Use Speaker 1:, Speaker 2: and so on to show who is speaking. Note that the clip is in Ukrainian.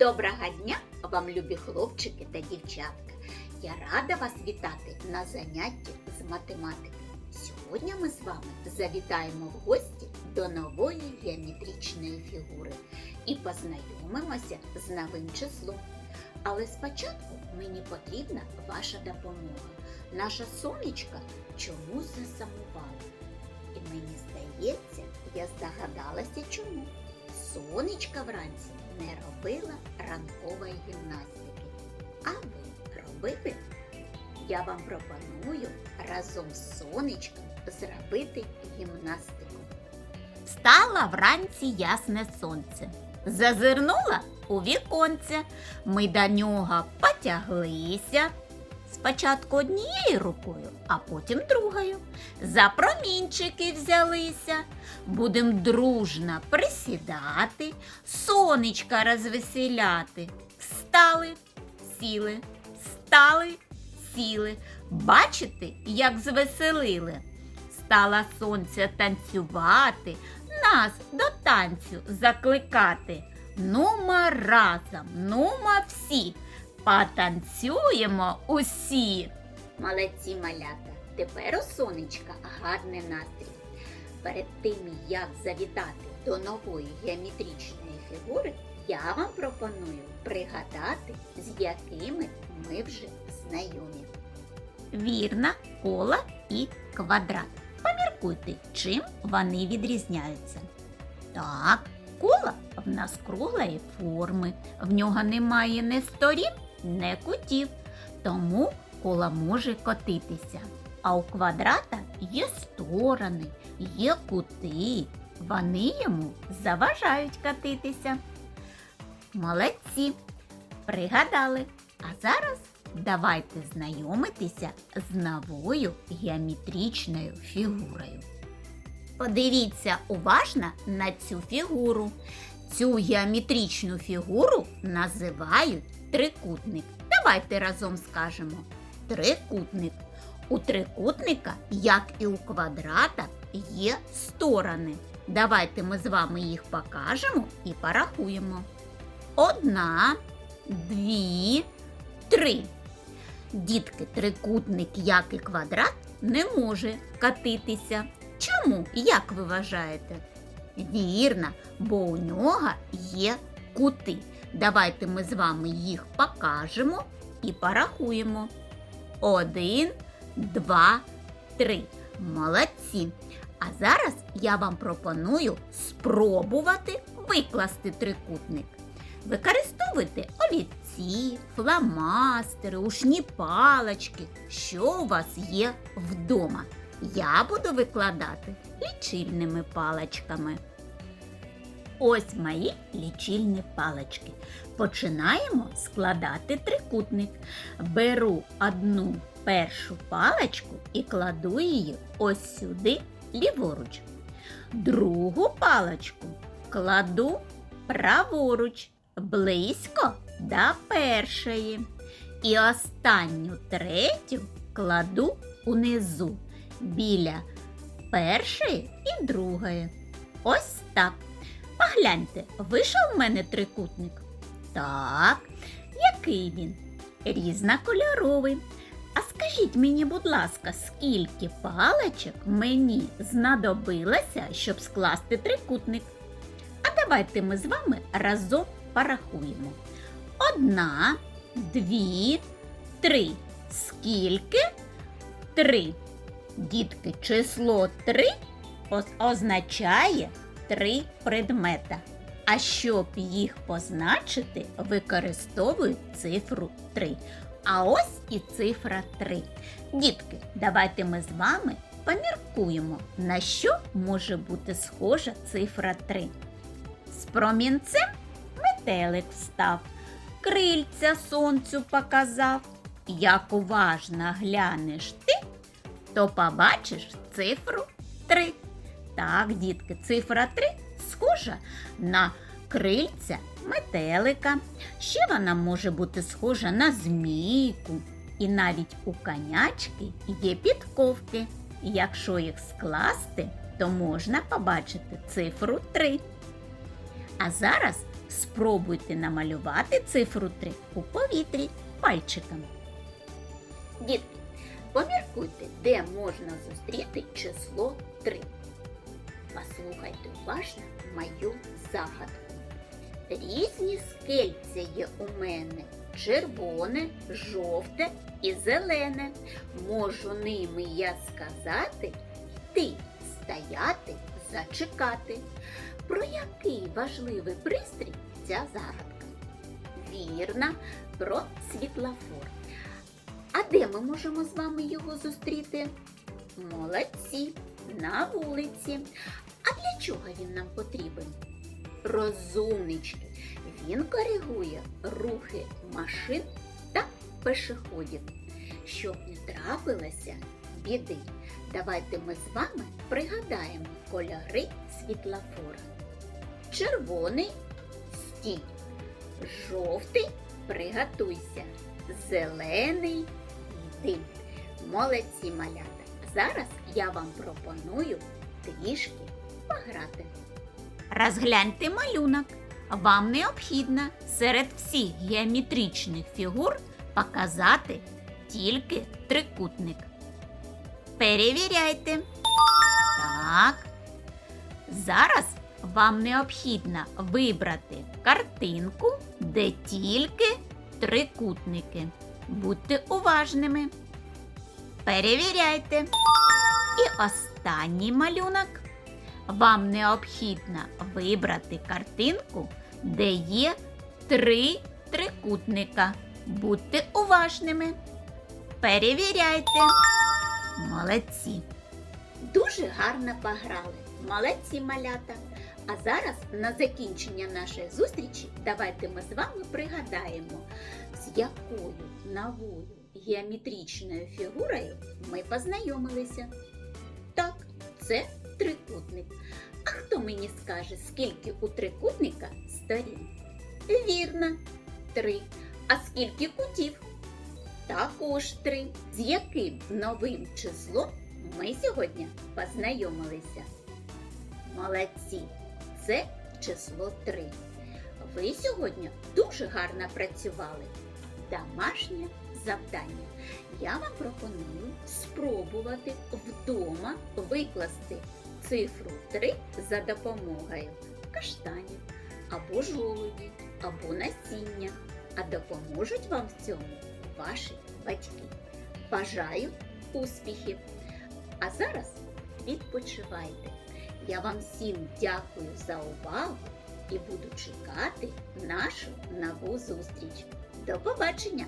Speaker 1: Доброго дня вам, любі хлопчики та дівчатка. Я рада вас вітати на занятті з математики. Сьогодні ми з вами завітаємо в гості до нової геометричної фігури і познайомимося з новим числом. Але спочатку мені потрібна ваша допомога. Наша сонечка чомусь засамувала. І мені здається, я здогадалася чому. Сонечка вранці не робила ранкової гімнастики. А ви робили? Я вам пропоную разом з сонечком зробити гімнастику. Встала вранці ясне сонце. Зазирнула у віконце. Ми до нього потяглися. Спочатку однією рукою, а потім другою. За промінчики взялися. Будем дружно присідати, сонечка розвеселяти. Встали, сіли, встали, сіли. Бачите, як звеселили. Стала сонце танцювати, нас до танцю закликати. Нума разом, нума всі, потанцюємо усі. Молодці малята, тепер у сонечка гарний настрій. Перед тим, як завітати до нової геометричної фігури, я вам пропоную пригадати, з якими ми вже знайомі. Вірно, коло і квадрат. Поміркуйте, чим вони відрізняються. Так, коло в нас круглої форми, в нього немає ні сторін, ні кутів, тому коло може котитися. А у квадрата є сторони, є кути. Вони йому заважають катитися. Молодці! Пригадали. А зараз давайте знайомитися з новою геометричною фігурою. Подивіться уважно на цю фігуру. Цю геометричну фігуру називають трикутник. Давайте разом скажемо трикутник. У трикутника, як і у квадрата, є сторони. Давайте ми з вами їх покажемо і порахуємо. Одна, дві, три. Дітки, трикутник, як і квадрат, не може катитися. Чому? Як ви вважаєте? Вірно, бо у нього є кути. Давайте ми з вами їх покажемо і порахуємо. Один, два, три. Молодці. А зараз я вам пропоную спробувати викласти трикутник. Використовуйте олівці, фломастери, ушні палочки, що у вас є вдома. Я буду викладати лічильними паличками. Ось мої лічильні палички. Починаємо складати трикутник. Беру одну першу паличку і кладу її ось сюди ліворуч. Другу паличку кладу праворуч, близько до першої. І останню третю кладу унизу біля першої і другої. Ось так. Погляньте, вийшов в мене трикутник. Так, який він? Різнокольоровий. А скажіть мені, будь ласка, скільки паличок мені знадобилося, щоб скласти трикутник? А давайте ми з вами разом порахуємо. Одна, дві, три. Скільки? Три. Дітки, число три означає три предмета. А щоб їх позначити, використовують цифру 3. А ось і цифра 3. Дітки, давайте ми з вами поміркуємо, на що може бути схожа цифра 3. З промінцем метелик встав, крильця сонцю показав. Як уважно глянеш ти, то побачиш цифру 3. Так, дітки, цифра 3 схожа на крильця метелика. Ще вона може бути схожа на змійку. І навіть у конячки є підковки. Якщо їх скласти, то можна побачити цифру 3. А зараз
Speaker 2: Спробуйте намалювати цифру 3 у повітрі пальчиками.
Speaker 1: Дітки, поміркуйте, де можна зустріти число 3. Послухайте уважно мою загадку. Різні скельця є у мене червоне, жовте і зелене. Можу ними я сказати, йти, стояти, зачекати. Про який важливий пристрій ця загадка? Вірно, про світлофор. А де ми можемо з вами його зустріти? Молодці, на вулиці. А для чого він нам потрібен? Розумнички. Він коригує рухи машин та пешеходів. Щоб не трапилося біди, давайте ми з вами пригадаємо кольори світлофора. Червоний стій. Жовтий приготуйся. Зелений йди. Молодці малята. Зараз я вам пропоную трішки пограти.
Speaker 2: Розгляньте малюнок. Вам необхідно серед всіх геометричних фігур показати тільки трикутник. Перевіряйте. Так. Зараз вам необхідно вибрати картинку, де тільки трикутники. Будьте уважними. Перевіряйте. І останній малюнок. Вам необхідно вибрати картинку, де є три трикутника. Будьте уважними. Перевіряйте. Молодці.
Speaker 1: Дуже гарно пограли. Молодці малята. А зараз на закінчення нашої зустрічі давайте ми з вами пригадаємо, з якою новою геометричною фігурою ми познайомилися. Так, це трикутник. А хто мені скаже, скільки у трикутника сторін? Вірно, три. А скільки кутів? Також три. З яким новим числом ми сьогодні познайомилися? Молодці! Це число 3. Ви сьогодні дуже гарно працювали. Домашнє завдання. Я вам пропоную спробувати вдома викласти цифру 3 за допомогою каштанів або жолуді, або насіння. А допоможуть вам в цьому ваші батьки. Бажаю успіхів! А зараз відпочивайте. Я вам всім дякую за увагу і буду чекати нашу нову зустріч. До побачення!